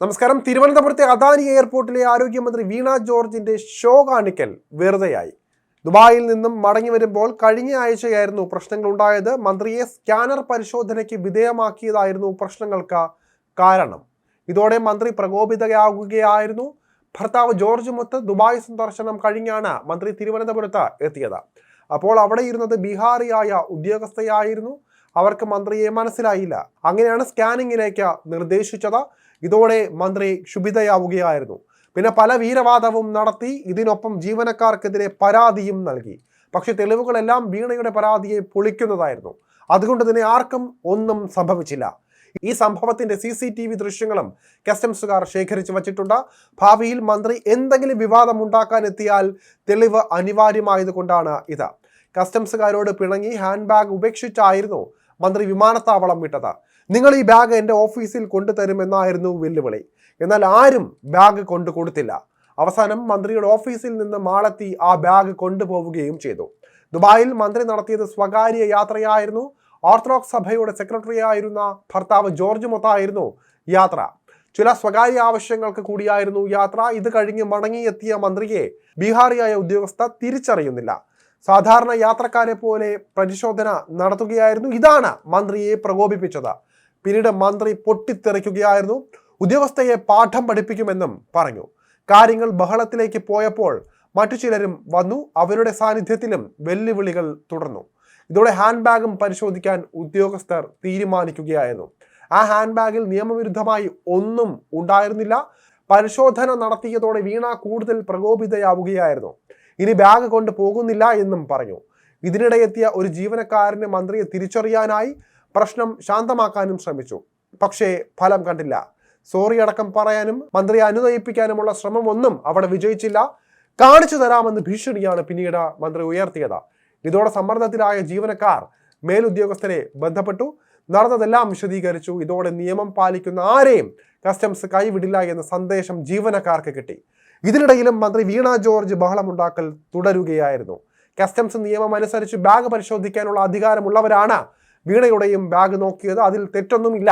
നമസ്കാരം. തിരുവനന്തപുരത്തെ അദാനി എയർപോർട്ടിലെ ആരോഗ്യമന്ത്രി വീണ ജോർജിന്റെ ഷോ കാണിക്കൽ വെറുതെയായി. ദുബായിൽ നിന്നും മടങ്ങി വരുമ്പോൾ കഴിഞ്ഞ ആഴ്ചയായിരുന്നു പ്രശ്നങ്ങൾ ഉണ്ടായത് മന്ത്രിയെ സ്കാനർ പരിശോധനയ്ക്ക് വിധേയമാക്കിയതായിരുന്നു പ്രശ്നങ്ങൾക്ക് കാരണം. ഇതോടെ മന്ത്രി പ്രകോപിതയാകുകയായിരുന്നു. ഭർത്താവ് ജോർജ് മുത്ത് ദുബായ് സന്ദർശനം കഴിഞ്ഞാണ് മന്ത്രി തിരുവനന്തപുരത്ത് എത്തിയത്. അപ്പോൾ അവിടെ ഇരുന്നത് ബീഹാറിയായ ഉദ്യോഗസ്ഥയായിരുന്നു. അവർക്ക് മന്ത്രിയെ മനസ്സിലായില്ല. അങ്ങനെയാണ് സ്കാനിങ്ങിലേക്ക് നിർദ്ദേശിച്ചത്. ഇതോടെ മന്ത്രി ക്ഷുഭിതയാവുകയായിരുന്നു. പിന്നെ പല വീരവാദവും നടത്തി ഇതിനൊപ്പം ജീവനക്കാർക്കെതിരെ പരാതിയും നൽകി. പക്ഷെ തെളിവുകളെല്ലാം വീണയുടെ പരാതിയെ പൊളിക്കുന്നതായിരുന്നു. അതുകൊണ്ട് തന്നെ ആർക്കും ഒന്നും സംഭവിച്ചില്ല. ഈ സംഭവത്തിന്റെ സി സി ടി വി ദൃശ്യങ്ങളും കസ്റ്റംസുകാർ ശേഖരിച്ചു വച്ചിട്ടുണ്ട്. ഭാവിയിൽ മന്ത്രി എന്തെങ്കിലും വിവാദം ഉണ്ടാക്കാൻ എത്തിയാൽ തെളിവ് അനിവാര്യമായതുകൊണ്ടാണ് ഇത്. കസ്റ്റംസുകാരോട് പിണങ്ങി ഹാൻഡ് ബാഗ് ഉപേക്ഷിച്ചായിരുന്നു മന്ത്രി വിമാനത്താവളം വിട്ടത്. നിങ്ങൾ ഈ ബാഗ് എന്റെ ഓഫീസിൽ കൊണ്ടുതരുമെന്നായിരുന്നു വെല്ലുവിളി. എന്നാൽ ആരും ബാഗ് കൊണ്ടു കൊടുത്തില്ല. അവസാനം മന്ത്രിയുടെ ഓഫീസിൽ നിന്ന് മാളത്തി ആ ബാഗ് കൊണ്ടുപോവുകയും ചെയ്തു. ദുബായിൽ മന്ത്രി നടത്തിയത് സ്വകാര്യ യാത്രയായിരുന്നു. ഓർത്തഡോക്സ് സഭയുടെ സെക്രട്ടറി ആയിരുന്ന ഭർത്താവ് ജോർജ് മൊത്തായിരുന്നു യാത്ര. ചില സ്വകാര്യ ആവശ്യങ്ങൾക്ക് കൂടിയായിരുന്നു യാത്ര. ഇത് കഴിഞ്ഞ് മടങ്ങിയെത്തിയ മന്ത്രിയെ ബീഹാറിയായ ഉദ്യോഗസ്ഥ തിരിച്ചറിയുന്നില്ല. സാധാരണ യാത്രക്കാരെ പോലെ പരിശോധന നടത്തുകയായിരുന്നു. ഇതാണ് മന്ത്രിയെ പ്രകോപിപ്പിച്ചത്. പിന്നീട് മന്ത്രി പൊട്ടിത്തെറിക്കുകയായിരുന്നു. ഉദ്യോഗസ്ഥയെ പാഠം പഠിപ്പിക്കുമെന്നും പറഞ്ഞു. കാര്യങ്ങൾ ബഹളത്തിലേക്ക് പോയപ്പോൾ മറ്റു ചിലരും വന്നു. അവരുടെ സാന്നിധ്യത്തിലും വെല്ലുവിളികൾ തുടർന്നു. ഇതോടെ ഹാൻഡ് ബാഗും പരിശോധിക്കാൻ ഉദ്യോഗസ്ഥർ തീരുമാനിക്കുകയായിരുന്നു. ആ ഹാൻഡ് ബാഗിൽ നിയമവിരുദ്ധമായി ഒന്നും ഉണ്ടായിരുന്നില്ല. പരിശോധന നടത്തിയതോടെ വീണ കൂടുതൽ പ്രകോപിതയാവുകയായിരുന്നു. ഇനി ബാഗ് കൊണ്ട് പോകുന്നില്ല എന്നും പറഞ്ഞു. ഇതിനിടെ എത്തിയ ഒരു ജീവനക്കാരന് മന്ത്രിയെ തിരിച്ചറിയാനായി പ്രശ്നം ശാന്തമാക്കാനും ശ്രമിച്ചു. പക്ഷേ ഫലം കണ്ടില്ല. സോറി അടക്കം പറയാനും മന്ത്രിയെ അനുനയിപ്പിക്കാനുമുള്ള ശ്രമം ഒന്നും അവിടെ വിജയിച്ചില്ല. കാണിച്ചു തരാമെന്ന് ഭീഷണിയാണ് പിന്നീട് മന്ത്രി ഉയർത്തിയത്. ഇതോടെ സമ്മർദ്ദത്തിലായ ജീവനക്കാർ മേലുദ്യോഗസ്ഥരെ ബന്ധപ്പെട്ടു. നടന്നതെല്ലാം വിശദീകരിച്ചു. ഇതോടെ നിയമം പാലിക്കുന്ന ആരെയും കസ്റ്റംസ് കൈവിടില്ല എന്ന സന്ദേശം ജീവനക്കാർക്ക് കിട്ടി. ഇതിനിടയിലും മന്ത്രി വീണ ജോർജ് ബഹളമുണ്ടാക്കൽ തുടരുകയായിരുന്നു. കസ്റ്റംസ് നിയമം അനുസരിച്ച് ബാഗ് പരിശോധിക്കാനുള്ള അധികാരമുള്ളവരാണ് വീണയുടെയും ബാഗ് നോക്കിയത്. അതിൽ തെറ്റൊന്നുമില്ല.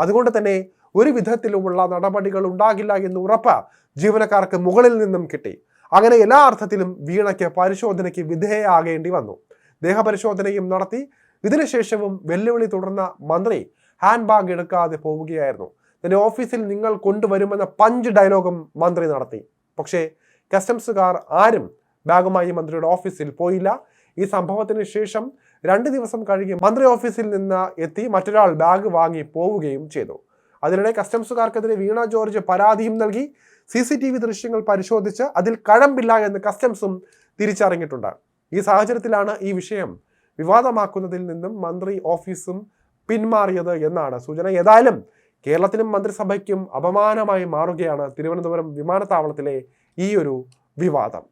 അതുകൊണ്ട് തന്നെ ഒരു വിധത്തിലുമുള്ള നടപടികൾ ഉണ്ടാകില്ല എന്ന് ഉറപ്പ് ജീവനക്കാർക്ക് മുകളിൽ നിന്നും കിട്ടി. അങ്ങനെ എല്ലാ അർത്ഥത്തിലും വീണയ്ക്ക് പരിശോധനയ്ക്ക് വിധേയയാകേണ്ടി വന്നു. ദേഹപരിശോധനയും നടത്തി. ഇതിനുശേഷവും വെല്ലുവിളി തുടർന്ന മന്ത്രി ഹാൻഡ് ബാഗ് എടുക്കാതെ പോവുകയായിരുന്നു. തന്റെ ഓഫീസിൽ നിങ്ങൾ കൊണ്ടുവരുമെന്ന പഞ്ച് ഡയലോഗും മന്ത്രി നടത്തി. പക്ഷേ കസ്റ്റംസുകാർ ആരും ബാഗുമായി മന്ത്രിയുടെ ഓഫീസിൽ പോയില്ല. ഈ സംഭവത്തിന് ശേഷം രണ്ട് ദിവസം കഴിഞ്ഞ് മന്ത്രി ഓഫീസിൽ നിന്ന് എത്തി മറ്റൊരാൾ ബാഗ് വാങ്ങി പോവുകയും ചെയ്തു. അതിനിടെ കസ്റ്റംസുകാർക്കെതിരെ വീണ ജോർജ് പരാതിയും നൽകി. സി സി ടി വി ദൃശ്യങ്ങൾ പരിശോധിച്ച് അതിൽ കഴമ്പില്ല എന്ന് കസ്റ്റംസും തിരിച്ചറിഞ്ഞിട്ടുണ്ട്. ഈ സാഹചര്യത്തിലാണ് ഈ വിഷയം വിവാദമാക്കുന്നതിൽ നിന്നും മന്ത്രി ഓഫീസും പിന്മാറിയത് എന്നാണ് സൂചന. ഏതായാലും കേരളത്തിനും മന്ത്രിസഭയ്ക്കും അപമാനമായി മാറുകയാണ് തിരുവനന്തപുരം വിമാനത്താവളത്തിലെ ഈ ഒരു വിവാദം.